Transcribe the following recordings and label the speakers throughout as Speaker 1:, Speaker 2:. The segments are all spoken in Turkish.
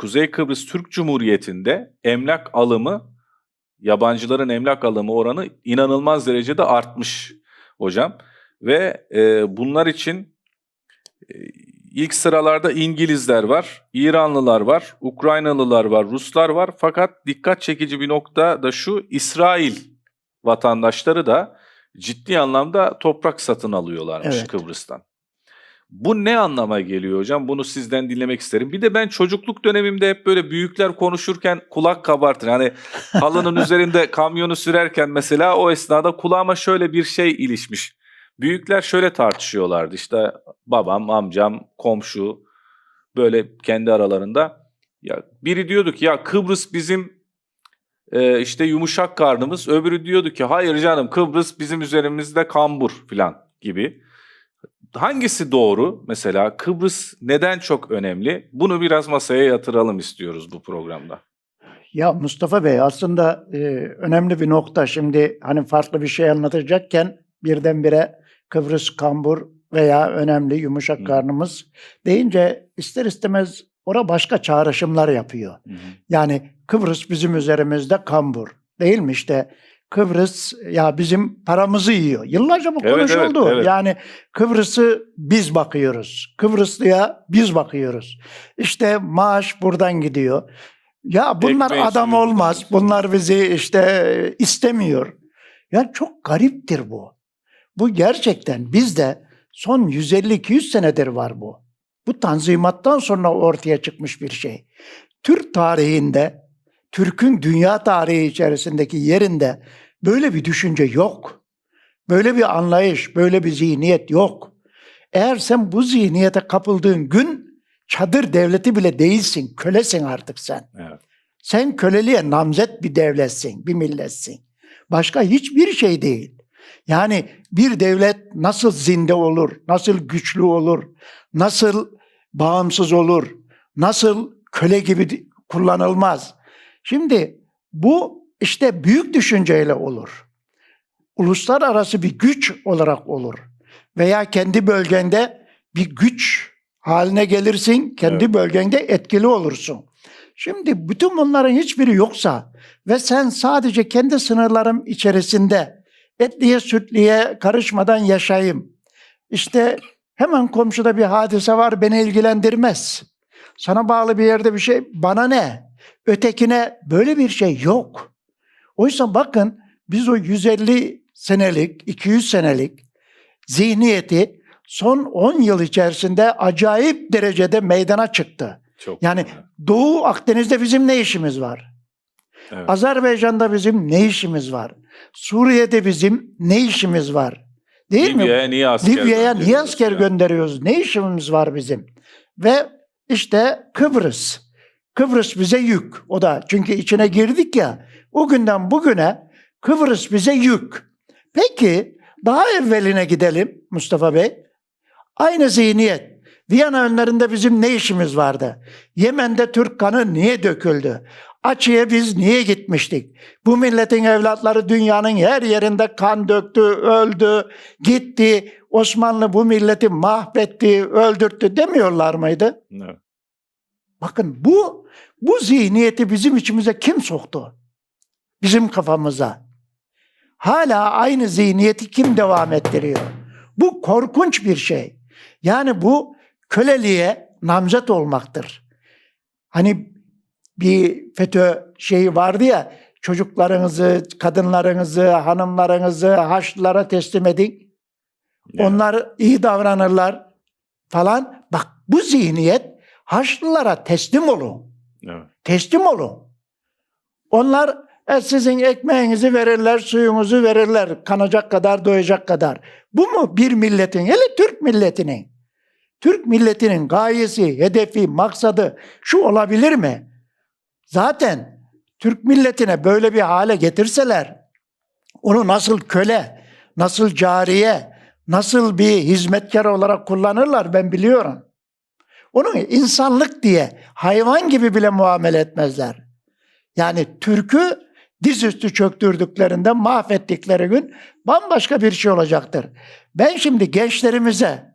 Speaker 1: Kuzey Kıbrıs Türk Cumhuriyeti'nde emlak alımı, yabancıların emlak alımı oranı inanılmaz derecede artmış hocam. Ve e, bunlar için e, ilk sıralarda İngilizler var, İranlılar var, Ukraynalılar var, Ruslar var. Fakat dikkat çekici bir nokta da şu, İsrail vatandaşları da ciddi anlamda toprak satın alıyorlarmış
Speaker 2: Evet.
Speaker 1: Kıbrıs'tan. Bu ne anlama geliyor hocam? Bunu sizden dinlemek isterim. Bir de ben çocukluk dönemimde hep böyle büyükler konuşurken kulak kabartır. Hani halının üzerinde kamyonu sürerken mesela o esnada kulağıma şöyle bir şey ilişmiş. Büyükler şöyle tartışıyorlardı işte babam, amcam, komşu böyle kendi aralarında. Ya biri diyordu ki ya Kıbrıs bizim e, işte yumuşak karnımız. Öbürü diyordu ki hayır canım Kıbrıs bizim üzerimizde kambur falan gibi. Hangisi doğru mesela? Kıbrıs neden çok önemli? Bunu biraz masaya yatıralım istiyoruz bu programda.
Speaker 2: Ya Mustafa Bey aslında e, önemli bir nokta. Şimdi hani farklı bir şey anlatacakken birdenbire Kıbrıs kambur veya önemli yumuşak
Speaker 1: Hı.
Speaker 2: karnımız deyince ister istemez ora başka çağrışımlar yapıyor. Yani Kıbrıs bizim üzerimizde kambur değil mi işte Kıbrıs ya bizim paramızı yiyor. Yıllarca bu
Speaker 1: Evet,
Speaker 2: konuşuldu.
Speaker 1: evet, evet.
Speaker 2: Yani Kıbrıs'ı biz bakıyoruz. Kıbrıslıya biz bakıyoruz. İşte maaş buradan gidiyor. Ya bunlar
Speaker 1: Ekmeği
Speaker 2: adam
Speaker 1: suyu
Speaker 2: olmaz. Bunlar bizi işte istemiyor. Ya çok gariptir bu. Bu gerçekten bizde son 150-200 senedir var bu. Bu tanzimattan sonra ortaya çıkmış bir şey. Türk tarihinde, Türk'ün dünya tarihi içerisindeki yerinde böyle bir düşünce yok. Böyle bir anlayış, böyle bir zihniyet yok. Eğer sen bu zihniyete kapıldığın gün çadır devleti bile değilsin, kölesin artık sen.
Speaker 1: Evet.
Speaker 2: Sen köleliğe namzet bir devletsin, bir milletsin. Başka hiçbir şey değil. Yani bir devlet nasıl zinde olur, nasıl güçlü olur, nasıl bağımsız olur, nasıl köle gibi kullanılmaz. Şimdi bu işte büyük düşünceyle olur. Uluslararası bir güç olarak olur. Veya kendi bölgende bir güç haline gelirsin, kendi
Speaker 1: Evet.
Speaker 2: bölgende etkili olursun. Şimdi bütün bunların hiçbiri yoksa ve sen sadece kendi sınırlarım içerisinde etliye sütliye karışmadan yaşayayım. İşte hemen komşuda bir hadise var beni ilgilendirmez. Sana bağlı bir yerde bir şey bana ne? Ötekine böyle bir şey yok. Oysa bakın biz o 150 senelik, 200 senelik zihniyeti son 10 yıl içerisinde acayip derecede meydana çıktı.
Speaker 1: Çok
Speaker 2: Yani
Speaker 1: önemli.
Speaker 2: Doğu Akdeniz'de bizim ne işimiz var?
Speaker 1: Evet.
Speaker 2: Azerbaycan'da bizim ne işimiz var? Suriye'de bizim ne işimiz var? Değil mi?
Speaker 1: Libya'ya niye asker
Speaker 2: Libya'ya niye asker
Speaker 1: ya?
Speaker 2: gönderiyoruz? Ne işimiz var bizim? Ve işte Kıbrıs. Kıbrıs bize yük. O da çünkü içine girdik ya. O günden bugüne Kıbrıs bize yük. Peki daha evveline gidelim Mustafa Bey. Aynı zihniyet. Viyana önlerinde bizim ne işimiz vardı? Yemen'de Türk kanı niye döküldü? Açı'ya biz niye gitmiştik? Bu milletin evlatları dünyanın her yerinde kan döktü, öldü, gitti. Osmanlı bu milleti mahvetti, öldürttü demiyorlar mıydı?
Speaker 1: Evet.
Speaker 2: Bakın bu bu zihniyeti bizim içimize kim soktu? Bizim kafamıza. Hala aynı zihniyeti kim devam ettiriyor? Bu korkunç bir şey. Yani bu köleliğe namzet olmaktır. Hani bir FETÖ şeyi vardı ya çocuklarınızı, kadınlarınızı, hanımlarınızı Haçlılara teslim edin.
Speaker 1: Evet.
Speaker 2: Onlar iyi davranırlar falan. Bak bu zihniyet Haçlılara teslim olun.
Speaker 1: Evet.
Speaker 2: Teslim olun. Onlar e, sizin ekmeğinizi verirler, suyunuzu verirler. Kanacak kadar, doyacak kadar. Bu mu bir milletin, hele Türk milletinin? Türk milletinin gayesi, hedefi, maksadı şu olabilir mi? Zaten Türk milletine böyle bir hale getirseler, onu nasıl köle, nasıl cariye, nasıl bir hizmetkar olarak kullanırlar ben biliyorum. Onu insanlık diye hayvan gibi bile muamele etmezler. Yani Türk'ü dizüstü çöktürdüklerinde mahvettikleri gün bambaşka bir şey olacaktır. Ben şimdi gençlerimize,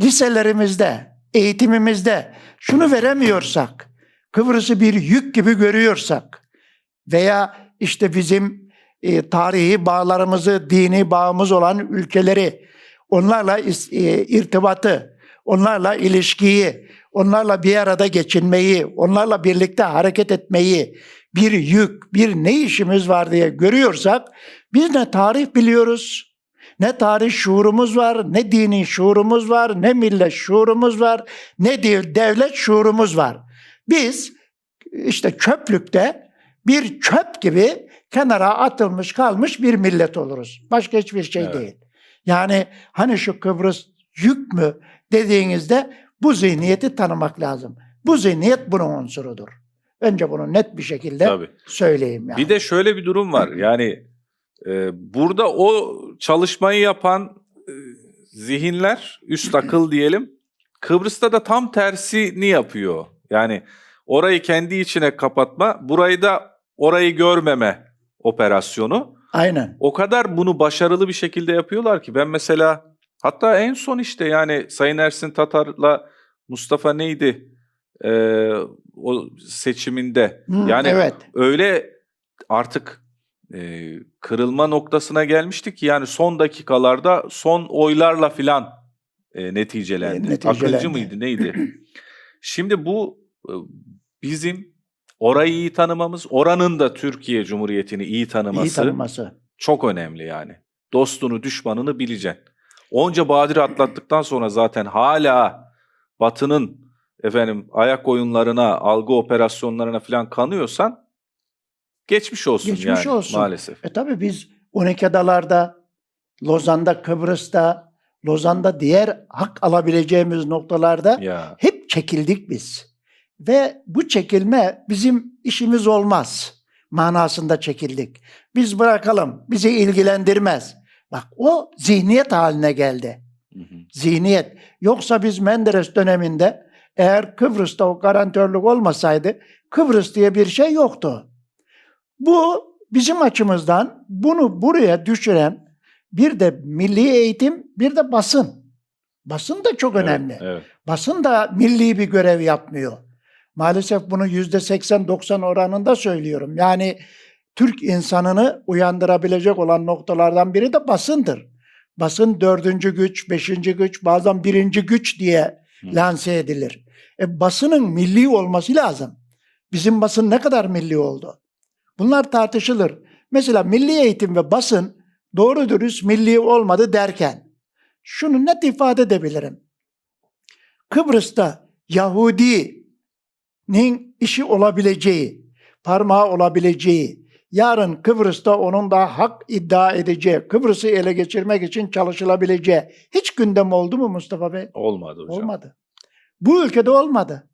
Speaker 2: liselerimizde, eğitimimizde şunu veremiyorsak, Kıbrıs'ı bir yük gibi görüyorsak veya işte bizim e, tarihi bağlarımızı, dini bağımız olan ülkeleri, onlarla e, irtibatı, onlarla ilişkiyi, onlarla bir arada geçinmeyi, onlarla birlikte hareket etmeyi, bir yük, bir ne işimiz var diye görüyorsak biz ne tarih biliyoruz, ne tarih şuurumuz var, ne dini şuurumuz var, ne millet şuurumuz var, ne de- devlet şuurumuz var. Biz işte çöplükte bir çöp gibi kenara atılmış kalmış bir millet oluruz. Başka hiçbir şey
Speaker 1: Evet.
Speaker 2: değil. Yani hani şu Kıbrıs yük mü dediğinizde bu zihniyeti tanımak lazım. Bu zihniyet bunun unsurudur. Önce bunu net bir şekilde
Speaker 1: Tabii.
Speaker 2: söyleyeyim yani.
Speaker 1: Bir de şöyle bir durum var. Yani e, burada o çalışmayı yapan e, zihinler, üst akıl diyelim, Kıbrıs'ta da tam tersini yapıyor. Yani orayı kendi içine kapatma, burayı da orayı görmeme operasyonu.
Speaker 2: Aynen.
Speaker 1: O kadar bunu başarılı bir şekilde yapıyorlar ki ben mesela hatta en son işte yani Sayın Ersin Tatar'la Mustafa neydi e, o seçiminde
Speaker 2: Hı,
Speaker 1: yani
Speaker 2: evet.
Speaker 1: öyle artık e, kırılma noktasına gelmiştik ki yani son dakikalarda son oylarla filan e, neticelendi.
Speaker 2: E, neticelendi.
Speaker 1: Akıncı mıydı neydi? Şimdi bu e, bizim orayı iyi tanımamız, oranın da Türkiye Cumhuriyeti'ni iyi tanıması,
Speaker 2: İyi tanıması.
Speaker 1: çok önemli yani. Dostunu, düşmanını bileceksin. Onca badire atlattıktan sonra zaten hala Batı'nın efendim ayak oyunlarına, algı operasyonlarına falan kanıyorsan geçmiş olsun
Speaker 2: Geçmiş
Speaker 1: yani
Speaker 2: olsun.
Speaker 1: maalesef.
Speaker 2: E tabi biz 12 adalarda, Lozan'da, Kıbrıs'ta, Lozan'da diğer hak alabileceğimiz noktalarda
Speaker 1: Ya
Speaker 2: hep çekildik biz. Ve bu çekilme bizim işimiz olmaz manasında çekildik. Biz bırakalım, bizi ilgilendirmez. Bak o zihniyet haline geldi.
Speaker 1: Hı hı.
Speaker 2: Zihniyet. Yoksa biz Menderes döneminde eğer Kıbrıs'ta o garantörlük olmasaydı Kıbrıs diye bir şey yoktu. Bu bizim açımızdan bunu buraya düşüren bir de milli eğitim bir de basın. Basın da çok önemli.
Speaker 1: Evet, evet.
Speaker 2: Basın da milli bir görev yapmıyor. Maalesef bunu yüzde 80-90 oranında söylüyorum. Yani Türk insanını uyandırabilecek olan noktalardan biri de basındır. Basın dördüncü güç, beşinci güç, bazen birinci güç diye lanse edilir. E, basının milli olması lazım. Bizim basın ne kadar milli oldu? Bunlar tartışılır. Mesela milli eğitim ve basın doğru dürüst milli olmadı derken şunu net ifade edebilirim. Kıbrıs'ta Yahudinin işi olabileceği, parmağı olabileceği, yarın Kıbrıs'ta onun da hak iddia edeceği, Kıbrıs'ı ele geçirmek için çalışılabileceği hiç gündem oldu mu Mustafa Bey?
Speaker 1: Olmadı hocam.
Speaker 2: Olmadı. Bu ülkede olmadı.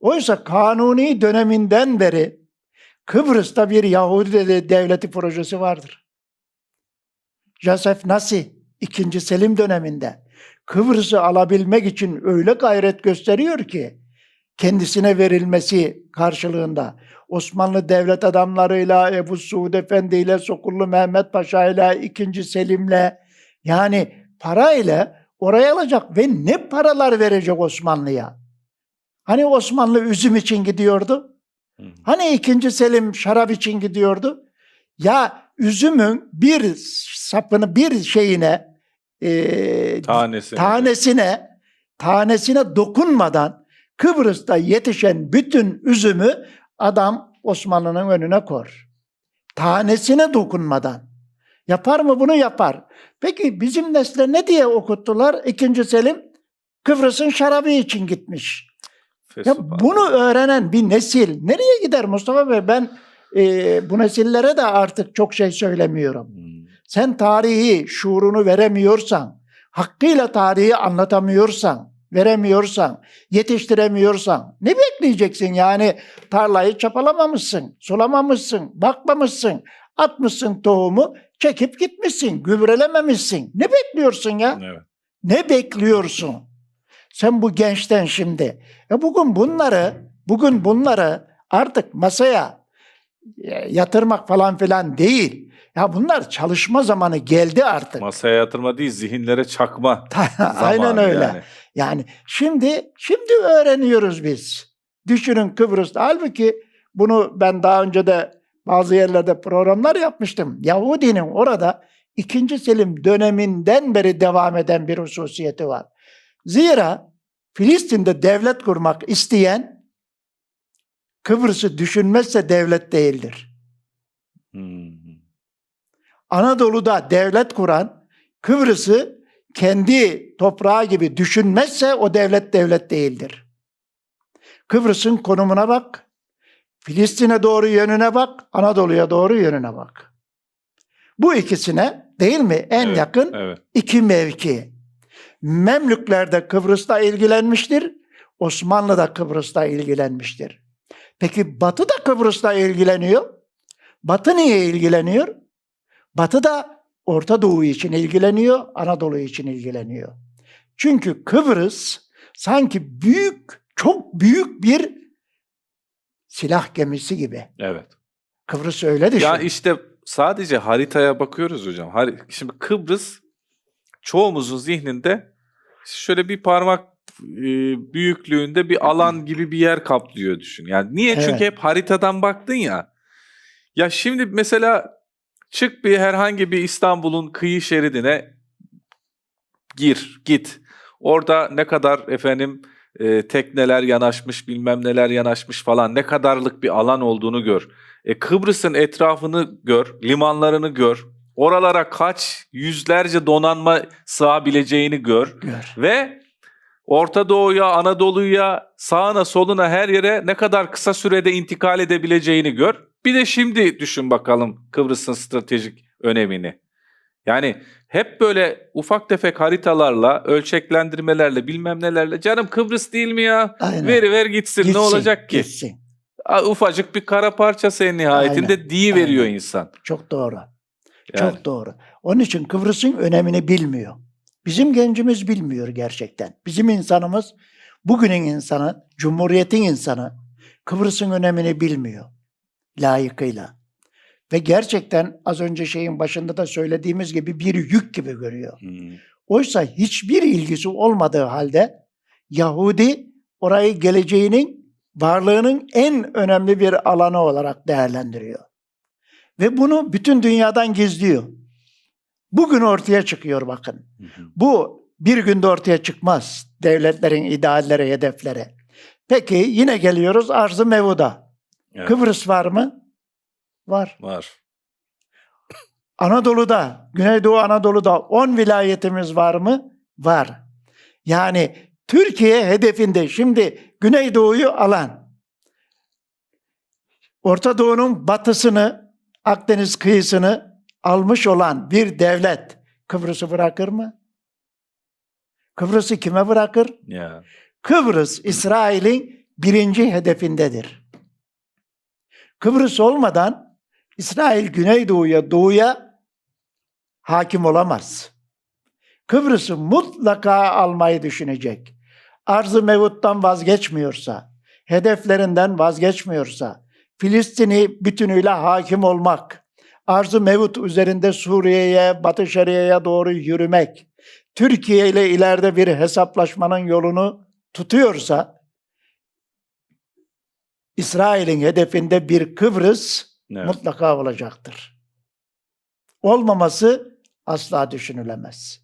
Speaker 2: Oysa kanuni döneminden beri Kıbrıs'ta bir Yahudi de- devleti projesi vardır. Joseph Nasi ikinci Selim döneminde Kıbrıs'ı alabilmek için öyle gayret gösteriyor ki kendisine verilmesi karşılığında Osmanlı devlet adamlarıyla Ebu Suud Efendi ile Sokullu Mehmet Paşa ile ikinci Selim'le yani parayla oraya alacak ve ne paralar verecek Osmanlı'ya? Hani Osmanlı üzüm için gidiyordu? Hani ikinci Selim şarap için gidiyordu? Ya üzümün bir sapını bir şeyine e,
Speaker 1: Tanesi.
Speaker 2: tanesine tanesine dokunmadan Kıbrıs'ta yetişen bütün üzümü adam Osmanlı'nın önüne kor. Tanesine dokunmadan. Yapar mı bunu? Yapar. Peki bizim nesle ne diye okuttular? İkinci Selim Kıbrıs'ın şarabı için gitmiş. Ya bunu öğrenen bir nesil nereye gider Mustafa Bey? Ben e, bu nesillere de artık çok şey söylemiyorum.
Speaker 1: Hmm.
Speaker 2: Sen tarihi şuurunu veremiyorsan, hakkıyla tarihi anlatamıyorsan, veremiyorsan, yetiştiremiyorsan ne bekleyeceksin? Yani tarlayı çapalamamışsın, sulamamışsın, bakmamışsın, atmışsın tohumu, çekip gitmişsin, gübrelememişsin. Ne bekliyorsun ya?
Speaker 1: Evet.
Speaker 2: Ne bekliyorsun? Sen bu gençten şimdi. E bugün bunları, bugün bunları artık masaya e, yatırmak falan filan değil. Ya bunlar çalışma zamanı geldi artık.
Speaker 1: Masaya yatırma değil, zihinlere çakma.
Speaker 2: Aynen öyle.
Speaker 1: yani.
Speaker 2: Yani şimdi şimdi öğreniyoruz biz. Düşünün Kıbrıs'ta. Halbuki bunu ben daha önce de bazı yerlerde programlar yapmıştım. Yahudinin orada 2. Selim döneminden beri devam eden bir hususiyeti var. Zira Filistin'de devlet kurmak isteyen Kıbrıs'ı düşünmezse devlet değildir.
Speaker 1: Hmm.
Speaker 2: Anadolu'da devlet kuran Kıbrıs'ı kendi toprağı gibi düşünmezse o devlet devlet değildir. Kıbrıs'ın konumuna bak, Filistin'e doğru yönüne bak, Anadolu'ya doğru yönüne bak. Bu ikisine değil mi en
Speaker 1: Evet,
Speaker 2: yakın
Speaker 1: Evet.
Speaker 2: iki mevki. Memlükler de Kıbrıs'ta ilgilenmiştir, Osmanlı da Kıbrıs'ta ilgilenmiştir. Peki Batı da Kıbrıs'ta ilgileniyor. Batı niye ilgileniyor? Batı da Orta Doğu için ilgileniyor, Anadolu için ilgileniyor. Çünkü Kıbrıs sanki büyük, çok büyük bir silah gemisi gibi.
Speaker 1: Evet.
Speaker 2: Kıbrıs öyle düşün.
Speaker 1: Ya işte sadece haritaya bakıyoruz hocam. Şimdi Kıbrıs çoğumuzun zihninde şöyle bir parmak e, büyüklüğünde bir alan gibi bir yer kaplıyor düşün. Yani niye?
Speaker 2: Evet.
Speaker 1: Çünkü hep haritadan baktın ya. Ya şimdi mesela çık bir herhangi bir İstanbul'un kıyı şeridine gir, git. Orada ne kadar efendim e, tekneler yanaşmış, bilmem neler yanaşmış falan ne kadarlık bir alan olduğunu gör. E, Kıbrıs'ın etrafını gör, limanlarını gör. Oralara kaç yüzlerce donanma sığabileceğini gör.
Speaker 2: Gör.
Speaker 1: Ve Orta Doğu'ya, Anadolu'ya, sağına soluna her yere ne kadar kısa sürede intikal edebileceğini gör. Bir de şimdi düşün bakalım Kıbrıs'ın stratejik önemini. Yani hep böyle ufak tefek haritalarla, ölçeklendirmelerle, bilmem nelerle canım Kıbrıs değil mi ya?
Speaker 2: Aynen.
Speaker 1: Veri ver gitsin,
Speaker 2: Gitsin,
Speaker 1: ne olacak ki?
Speaker 2: Gitsin.
Speaker 1: Ufacık bir kara parçası en nihayetinde
Speaker 2: Aynen,
Speaker 1: diye veriyor
Speaker 2: aynen.
Speaker 1: insan.
Speaker 2: Çok doğru.
Speaker 1: Yani.
Speaker 2: Çok doğru. Onun için Kıbrıs'ın önemini bilmiyor. Bizim gencimiz bilmiyor gerçekten. Bizim insanımız, bugünün insanı, Cumhuriyet'in insanı Kıbrıs'ın önemini bilmiyor layıkıyla. Ve gerçekten az önce şeyin başında da söylediğimiz gibi bir yük gibi görüyor.
Speaker 1: Hmm.
Speaker 2: Oysa hiçbir ilgisi olmadığı halde Yahudi orayı geleceğinin, varlığının en önemli bir alanı olarak değerlendiriyor. Ve bunu bütün dünyadan gizliyor. Bugün ortaya çıkıyor bakın.
Speaker 1: Hı hı.
Speaker 2: Bu bir günde ortaya çıkmaz devletlerin idealleri, hedefleri. Peki yine geliyoruz arz-ı mevuda.
Speaker 1: Evet,
Speaker 2: Kıbrıs var mı? Var.
Speaker 1: var.
Speaker 2: Anadolu'da, Güneydoğu Anadolu'da 10 vilayetimiz var mı? Var. Yani Türkiye hedefinde şimdi Güneydoğu'yu alan, Orta Doğu'nun batısını, Akdeniz kıyısını almış olan bir devlet Kıbrıs'ı bırakır mı? Kıbrıs'ı kime bırakır?
Speaker 1: Ya.
Speaker 2: Kıbrıs İsrail'in birinci hedefindedir. Kıbrıs olmadan İsrail Güneydoğu'ya, Doğu'ya hakim olamaz. Kıbrıs'ı mutlaka almayı düşünecek. Arz-ı mevuttan vazgeçmiyorsa, hedeflerinden vazgeçmiyorsa, Filistin'i bütünüyle hakim olmak, arz-ı mevut üzerinde Suriye'ye, Batı Şeria'ya doğru yürümek, Türkiye ile ileride bir hesaplaşmanın yolunu tutuyorsa, İsrail'in hedefinde bir Kıbrıs
Speaker 1: Evet.
Speaker 2: mutlaka olacaktır. Olmaması asla düşünülemez.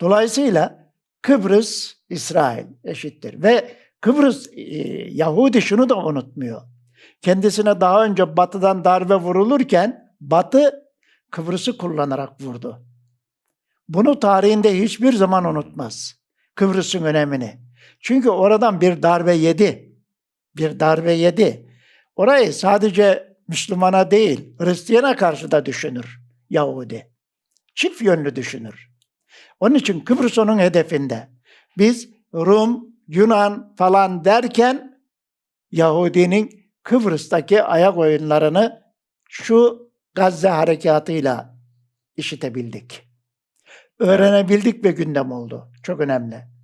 Speaker 2: Dolayısıyla Kıbrıs İsrail eşittir ve Kıbrıs e, Yahudi şunu da unutmuyor. Kendisine daha önce batıdan darbe vurulurken batı Kıbrıs'ı kullanarak vurdu. Bunu tarihinde hiçbir zaman unutmaz. Kıbrıs'ın önemini. Çünkü oradan bir darbe yedi. Bir darbe yedi. Orayı sadece Müslümana değil, Hristiyana karşı da düşünür Yahudi. Çift yönlü düşünür. Onun için Kıbrıs onun hedefinde. Biz Rum, Yunan falan derken Yahudinin Kıbrıs'taki ayak oyunlarını şu Gazze harekatıyla işitebildik. Öğrenebildik ve gündem oldu. Çok önemli.